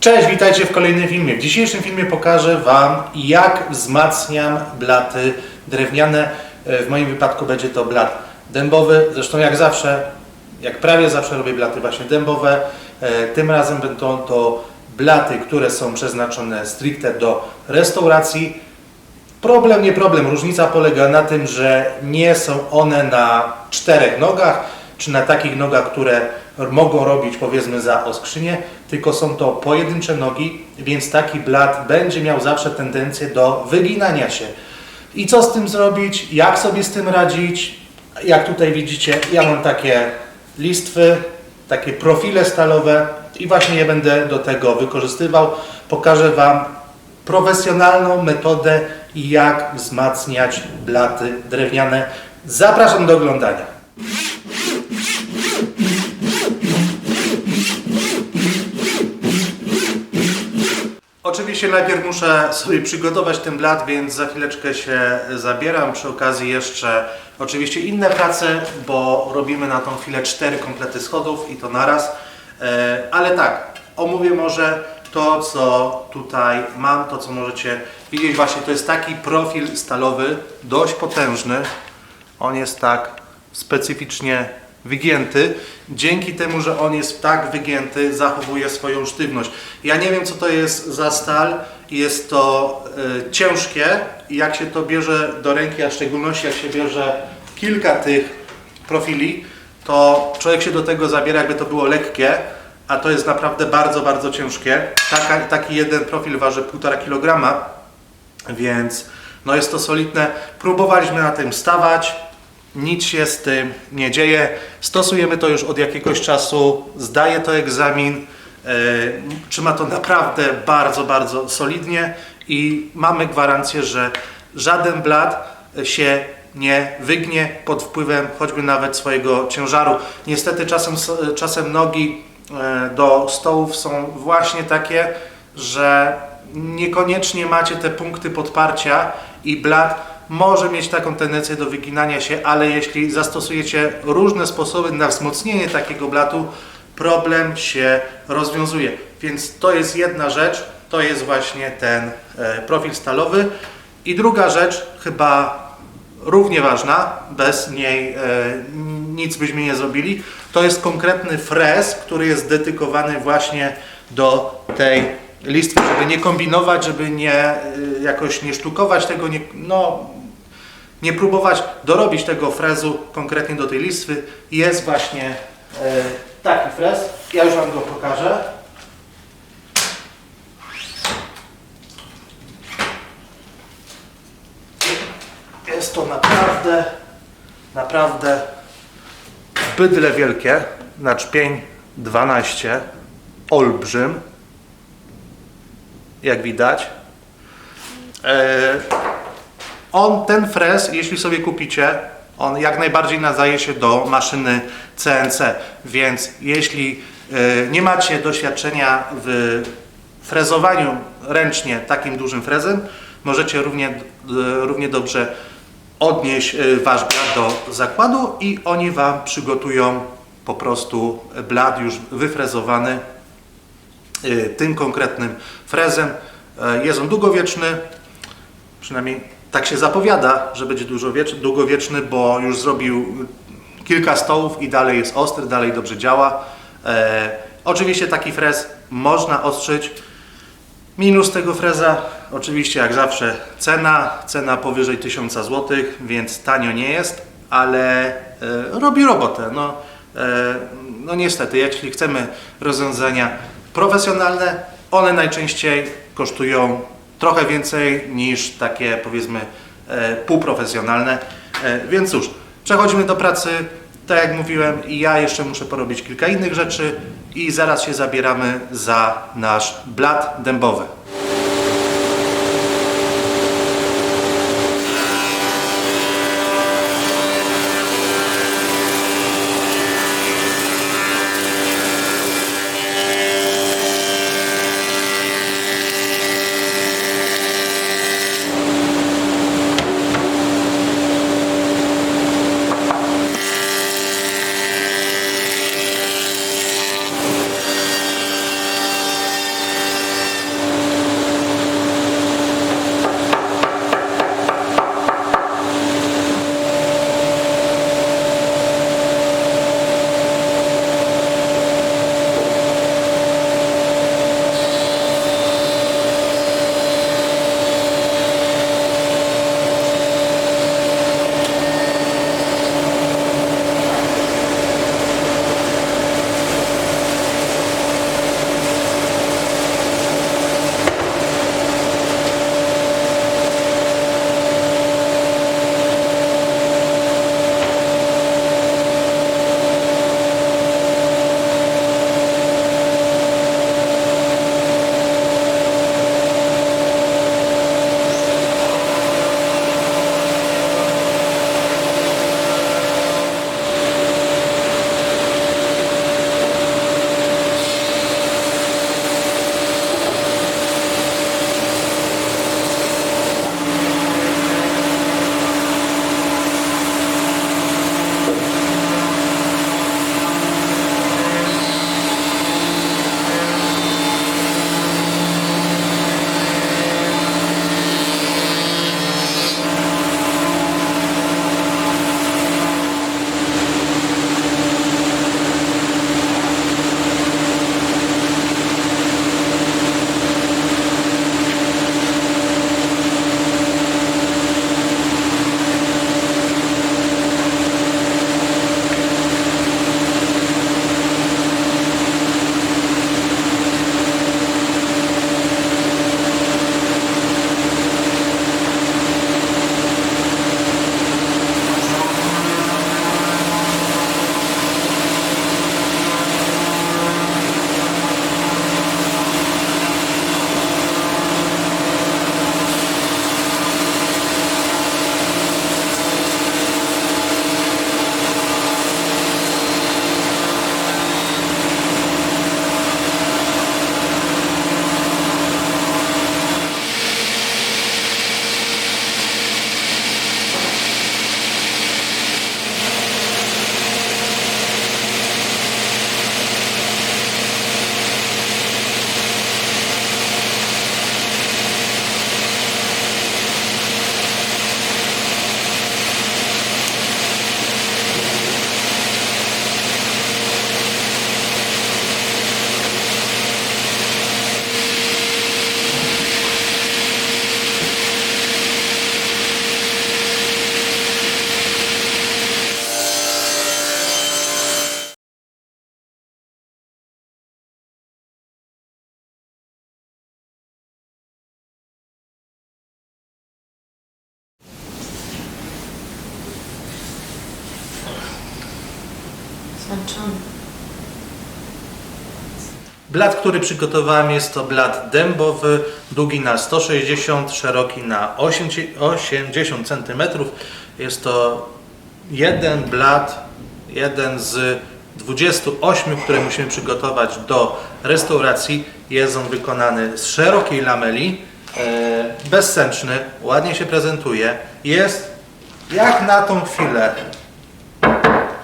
Cześć, witajcie w kolejnym filmie. W dzisiejszym filmie pokażę Wam, jak wzmacniam blaty drewniane. E, W moim wypadku będzie to blat dębowy. Zresztą jak zawsze, jak prawie zawsze robię blaty właśnie dębowe. E, Tym razem będą to blaty, które są przeznaczone stricte do restauracji. Problem, nie problem. Różnica polega na tym, że nie są one na czterech nogach, czy na takich nogach, które mogą robić powiedzmy za oskrzynię, tylko są to pojedyncze nogi, więc taki blat będzie miał zawsze tendencję do wyginania się. I co z tym zrobić? Jak sobie z tym radzić? Jak tutaj widzicie, ja mam takie listwy, takie profile stalowe i właśnie je będę do tego wykorzystywał. Pokażę Wam profesjonalną metodę, jak wzmacniać blaty drewniane. Zapraszam do oglądania. Oczywiście najpierw muszę sobie przygotować ten blat, więc za chwileczkę się zabieram. Przy okazji jeszcze oczywiście inne prace, bo robimy na tą chwilę cztery komplety schodów i to naraz. E, Ale tak, omówię może to, co tutaj mam, to co możecie widzieć. Właśnie to jest taki profil stalowy, dość potężny. On jest tak specyficznie wygięty. Dzięki temu, że on jest tak wygięty, zachowuje swoją sztywność. Ja nie wiem, co to jest za stal. Jest to y, ciężkie i jak się to bierze do ręki, a w szczególności jak się bierze kilka tych profili, to człowiek się do tego zabiera, jakby to było lekkie, a to jest naprawdę bardzo, bardzo ciężkie. Taka, taki jeden profil waży 1,5 kg, więc no jest to solidne. Próbowaliśmy na tym stawać, nic się z tym nie dzieje. Stosujemy to już od jakiegoś czasu, zdaje to egzamin, e, trzyma to naprawdę bardzo, bardzo solidnie i mamy gwarancję, że żaden blat się nie wygnie pod wpływem choćby nawet swojego ciężaru. Niestety czasem, czasem nogi e, do stołów są właśnie takie, że niekoniecznie macie te punkty podparcia i blat może mieć taką tendencję do wyginania się, ale jeśli zastosujecie różne sposoby na wzmocnienie takiego blatu, problem się rozwiązuje. Więc to jest jedna rzecz, to jest właśnie ten e, profil stalowy. I druga rzecz, chyba równie ważna, bez niej e, nic byśmy nie zrobili, to jest konkretny frez, który jest dedykowany właśnie do tej listwy, żeby nie kombinować, żeby nie y, jakoś nie sztukować tego, nie, no, nie próbować dorobić tego frezu konkretnie do tej listwy. Jest właśnie e, taki frez. Ja już Wam go pokażę. Jest to naprawdę, naprawdę bydle wielkie, na czpień 12, olbrzym, jak widać. E, on, ten frez, jeśli sobie kupicie, on jak najbardziej nadaje się do maszyny CNC, więc jeśli e, nie macie doświadczenia w frezowaniu ręcznie takim dużym frezem, możecie równie, e, równie dobrze odnieść e, wasz blat do zakładu i oni Wam przygotują po prostu blat już wyfrezowany tym konkretnym frezem. Jest on długowieczny, przynajmniej tak się zapowiada, że będzie długowieczny, bo już zrobił kilka stołów i dalej jest ostry, dalej dobrze działa. E, oczywiście taki frez można ostrzyć. Minus tego freza, oczywiście jak zawsze cena, cena powyżej 1000 zł, więc tanio nie jest, ale e, robi robotę. No, e, no niestety, jeśli chcemy rozwiązania profesjonalne, one najczęściej kosztują trochę więcej niż takie powiedzmy e, półprofesjonalne. E, więc cóż, przechodzimy do pracy. Tak jak mówiłem, ja jeszcze muszę porobić kilka innych rzeczy i zaraz się zabieramy za nasz blat dębowy. Zmęczony. Blat, który przygotowałem jest to blat dębowy, długi na 160, szeroki na 80 cm. Jest to jeden blat, jeden z 28, które musimy przygotować do restauracji. Jest on wykonany z szerokiej lameli, e, bezsęczny, ładnie się prezentuje. Jest jak na tą chwilę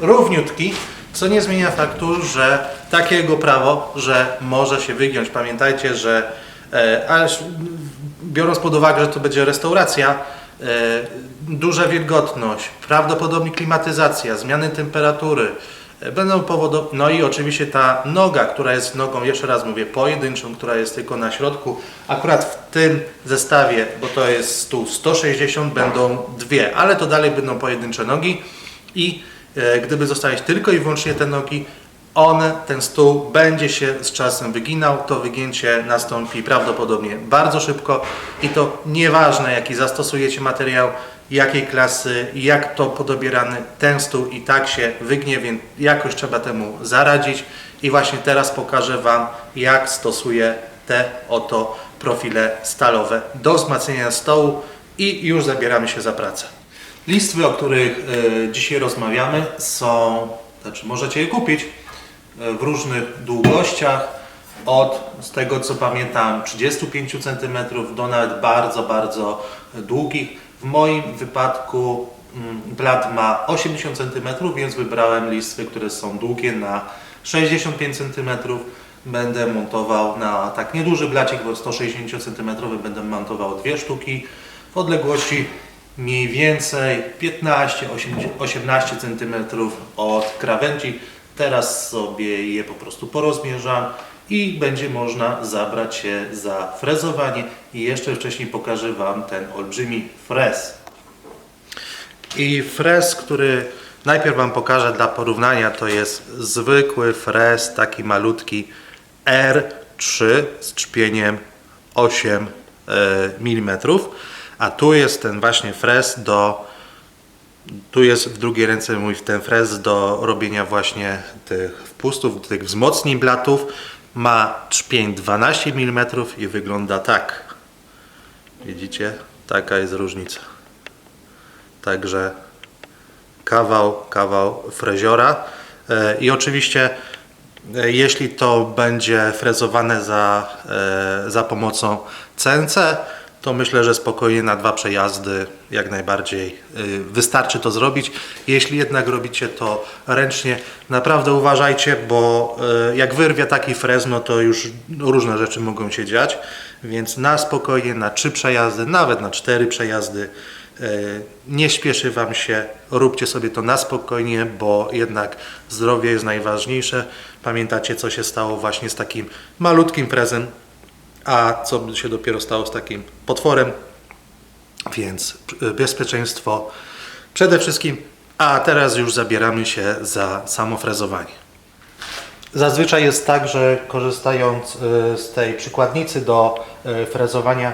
równiutki, co nie zmienia faktu, że takie jego prawo, że może się wygiąć. Pamiętajcie, że e, biorąc pod uwagę, że to będzie restauracja, e, duża wilgotność, prawdopodobnie klimatyzacja, zmiany temperatury e, będą powodowały, no i oczywiście ta noga, która jest nogą, jeszcze raz mówię, pojedynczą, która jest tylko na środku, akurat w tym zestawie, bo to jest stół 160, będą dwie, ale to dalej będą pojedyncze nogi i gdyby zostawić tylko i wyłącznie te nogi, one, ten stół będzie się z czasem wyginał, to wygięcie nastąpi prawdopodobnie bardzo szybko i to nieważne jaki zastosujecie materiał, jakiej klasy, jak to podobierany, ten stół i tak się wygnie, więc jakoś trzeba temu zaradzić i właśnie teraz pokażę Wam jak stosuję te oto profile stalowe do wzmacniania stołu i już zabieramy się za pracę. Listwy, o których e, dzisiaj rozmawiamy są, znaczy możecie je kupić e, w różnych długościach od, z tego co pamiętam, 35 cm do nawet bardzo, bardzo długich. W moim wypadku mm, blat ma 80 cm, więc wybrałem listwy, które są długie na 65 cm. Będę montował na tak nieduży blacik, bo 160 cm będę montował dwie sztuki w odległości mniej więcej 15-18 cm od krawędzi. Teraz sobie je po prostu porozmierzam i będzie można zabrać się za frezowanie i jeszcze wcześniej pokażę Wam ten olbrzymi frez. I frez, który najpierw Wam pokażę dla porównania, to jest zwykły frez, taki malutki R3 z czpieniem 8 mm. A tu jest ten właśnie frez do. Tu jest w drugiej ręce mój ten frez do robienia właśnie tych wpustów, tych wzmocnień blatów. Ma czpień 12 mm i wygląda tak. Widzicie? Taka jest różnica. Także kawał, kawał freziora. E, I oczywiście, e, jeśli to będzie frezowane za, e, za pomocą CNC, to myślę, że spokojnie na dwa przejazdy jak najbardziej y, wystarczy to zrobić. Jeśli jednak robicie to ręcznie, naprawdę uważajcie, bo y, jak wyrwie taki frez, no to już różne rzeczy mogą się dziać. Więc na spokojnie, na trzy przejazdy, nawet na cztery przejazdy. y, Nie śpieszy Wam się, róbcie sobie to na spokojnie, bo jednak zdrowie jest najważniejsze. Pamiętacie, co się stało właśnie z takim malutkim prezem, a co by się dopiero stało z takim potworem. Więc y, bezpieczeństwo przede wszystkim. A teraz już zabieramy się za samo frezowanie. Zazwyczaj jest tak, że korzystając y, z tej przykładnicy do y, frezowania,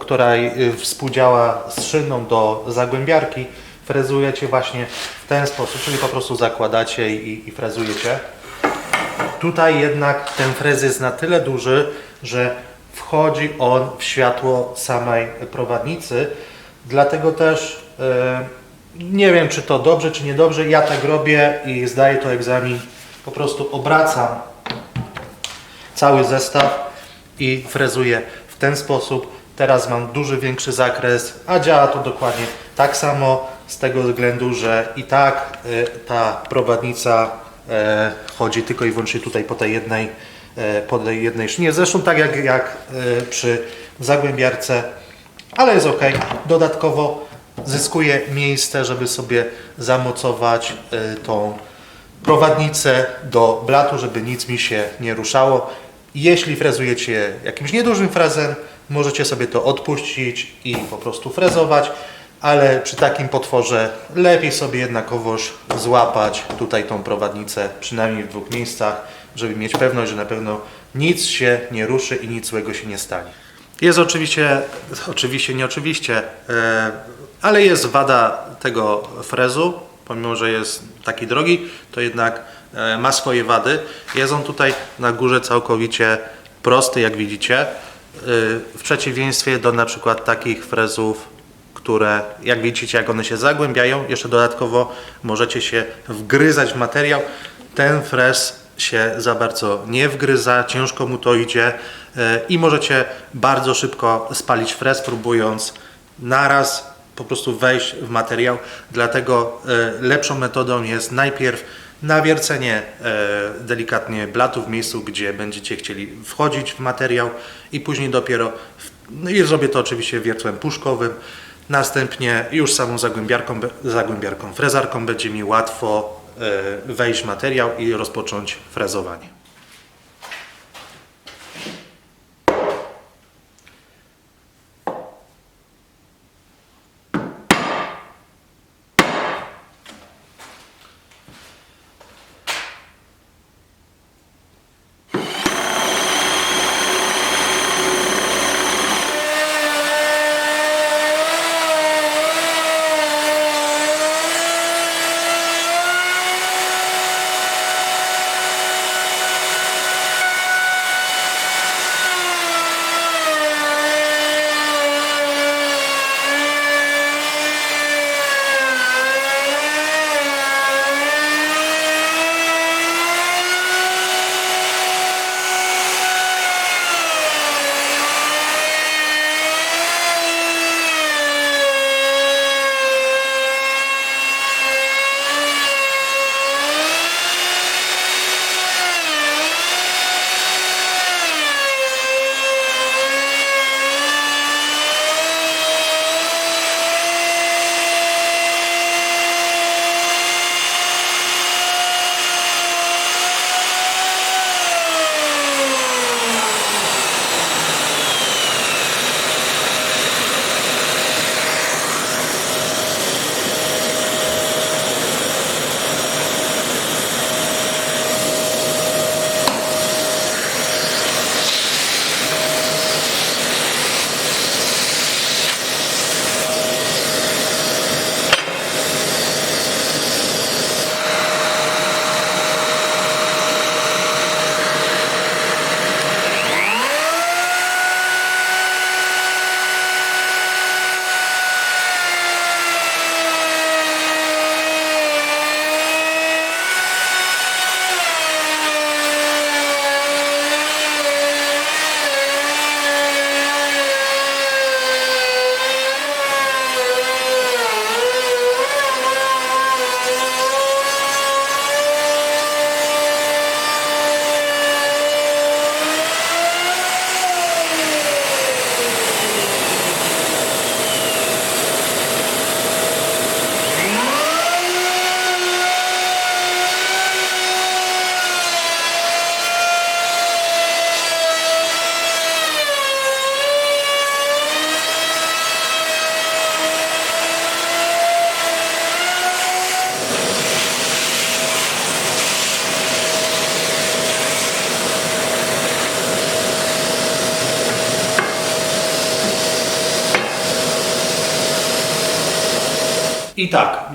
która współdziała z szyną do zagłębiarki, frezujecie właśnie w ten sposób, czyli po prostu zakładacie i, i frezujecie. Tutaj jednak ten frez jest na tyle duży, że wchodzi on w światło samej prowadnicy. Dlatego też e, nie wiem, czy to dobrze, czy niedobrze. Ja tak robię i zdaję to egzamin. Po prostu obracam cały zestaw i frezuję w ten sposób. Teraz mam duży, większy zakres, a działa to dokładnie tak samo z tego względu, że i tak e, ta prowadnica e, chodzi tylko i wyłącznie tutaj po tej jednej, po tej jednej szynie. Zresztą tak jak, jak e, przy zagłębiarce, ale jest ok. Dodatkowo zyskuje miejsce, żeby sobie zamocować e, tą prowadnicę do blatu, żeby nic mi się nie ruszało. Jeśli frezujecie jakimś niedużym frezem, możecie sobie to odpuścić i po prostu frezować, ale przy takim potworze lepiej sobie jednakowoż złapać tutaj tą prowadnicę, przynajmniej w dwóch miejscach, żeby mieć pewność, że na pewno nic się nie ruszy i nic złego się nie stanie. Jest oczywiście, oczywiście, nie oczywiście, e, ale jest wada tego frezu, pomimo że jest taki drogi, to jednak e, ma swoje wady. Jest on tutaj na górze całkowicie prosty, jak widzicie. Y, W przeciwieństwie do na przykład takich frezów, które jak widzicie, jak one się zagłębiają, jeszcze dodatkowo możecie się wgryzać w materiał. Ten frez się za bardzo nie wgryza, ciężko mu to idzie e, i możecie bardzo szybko spalić frez, próbując naraz po prostu wejść w materiał. Dlatego e, lepszą metodą jest najpierw nawiercenie e, delikatnie blatu w miejscu, gdzie będziecie chcieli wchodzić w materiał i później dopiero, no i zrobię to oczywiście wiertłem puszkowym, następnie już samą zagłębiarką, zagłębiarką frezarką będzie mi łatwo wejść w materiał i rozpocząć frezowanie.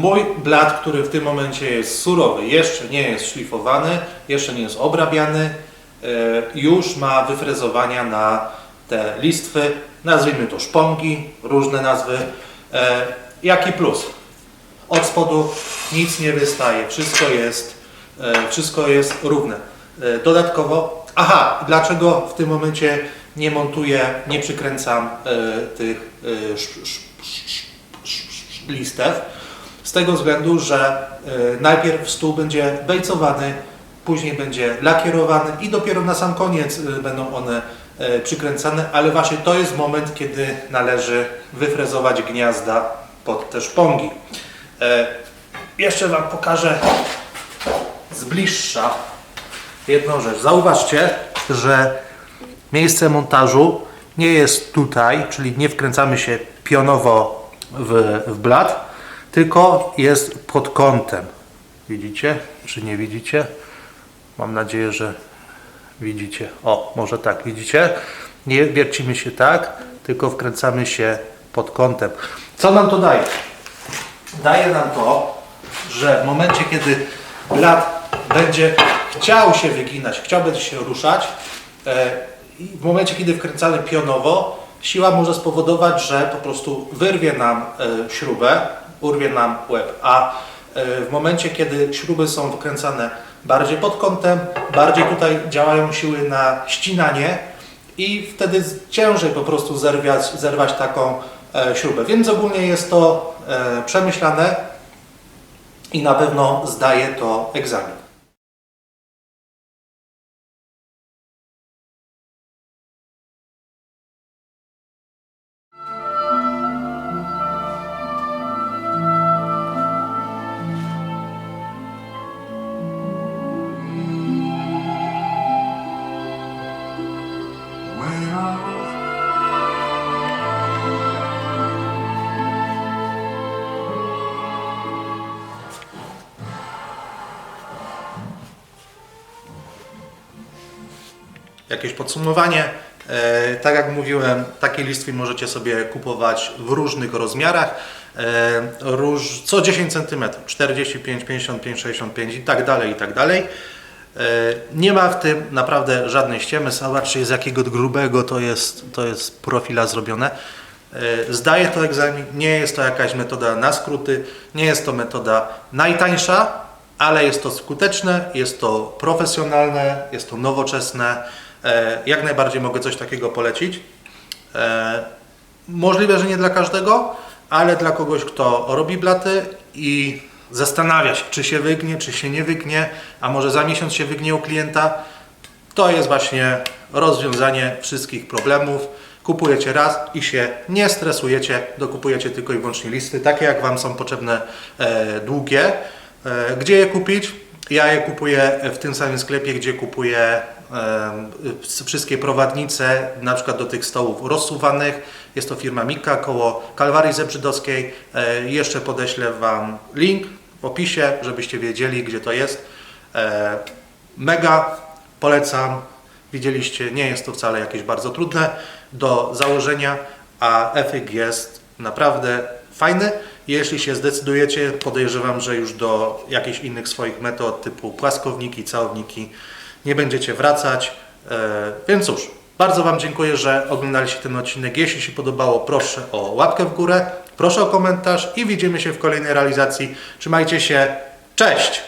Mój blat, który w tym momencie jest surowy, jeszcze nie jest szlifowany, jeszcze nie jest obrabiany, e, już ma wyfrezowania na te listwy, nazwijmy to szpongi, różne nazwy. E, Jaki plus? Od spodu nic nie wystaje, wszystko jest, e, wszystko jest równe. Dodatkowo, aha, dlaczego w tym momencie nie montuję, nie przykręcam tych listew? Z tego względu, że e, najpierw stół będzie bejcowany, później będzie lakierowany i dopiero na sam koniec e, będą one e, przykręcane, ale właśnie to jest moment, kiedy należy wyfrezować gniazda pod te szpongi. Jeszcze Wam pokażę z bliższa jedną rzecz. Zauważcie, że miejsce montażu nie jest tutaj, czyli nie wkręcamy się pionowo w, w blat, tylko jest pod kątem. Widzicie? Czy nie widzicie? Mam nadzieję, że widzicie. O, może tak, widzicie? Nie wiercimy się tak, tylko wkręcamy się pod kątem. Co nam to daje? Daje nam to, że w momencie, kiedy blat będzie chciał się wyginać, chciałby się ruszać e, w momencie, kiedy wkręcamy pionowo, siła może spowodować, że po prostu wyrwie nam e, śrubę, urwie nam łeb, a e, w momencie, kiedy śruby są wkręcane bardziej pod kątem, bardziej tutaj działają siły na ścinanie i wtedy ciężej po prostu zerwać, zerwać taką e, śrubę. Więc ogólnie jest to e, przemyślane i na pewno zdaje to egzamin. Jakieś podsumowanie. E, tak jak mówiłem, takie listwy możecie sobie kupować w różnych rozmiarach. E, róż, co 10 cm, 45, 55, 65 i tak dalej, i tak dalej. E, nie ma w tym naprawdę żadnej ściemy. Zobaczcie z jakiego grubego to jest, to jest profila zrobione. Zdaje to egzamin, nie jest to jakaś metoda na skróty, nie jest to metoda najtańsza, ale jest to skuteczne, jest to profesjonalne, jest to nowoczesne. E, Jak najbardziej mogę coś takiego polecić. E, Możliwe, że nie dla każdego, ale dla kogoś, kto robi blaty i zastanawia się, czy się wygnie, czy się nie wygnie, a może za miesiąc się wygnie u klienta. To jest właśnie rozwiązanie wszystkich problemów. Kupujecie raz i się nie stresujecie, dokupujecie tylko i wyłącznie listy, takie jak Wam są potrzebne e, długie. E, gdzie je kupić? Ja je kupuję w tym samym sklepie, gdzie kupuję wszystkie prowadnice, na przykład do tych stołów rozsuwanych. Jest to firma Mika koło Kalwarii Zebrzydowskiej. E, jeszcze podeślę Wam link w opisie, żebyście wiedzieli, gdzie to jest. E, mega polecam. Widzieliście, nie jest to wcale jakieś bardzo trudne do założenia, a efekt jest naprawdę fajny. Jeśli się zdecydujecie, podejrzewam, że już do jakichś innych swoich metod typu płaskowniki, całowniki nie będziecie wracać. E, Więc cóż, bardzo Wam dziękuję, że oglądaliście ten odcinek. Jeśli się podobało, proszę o łapkę w górę, proszę o komentarz i widzimy się w kolejnej realizacji. Trzymajcie się, cześć!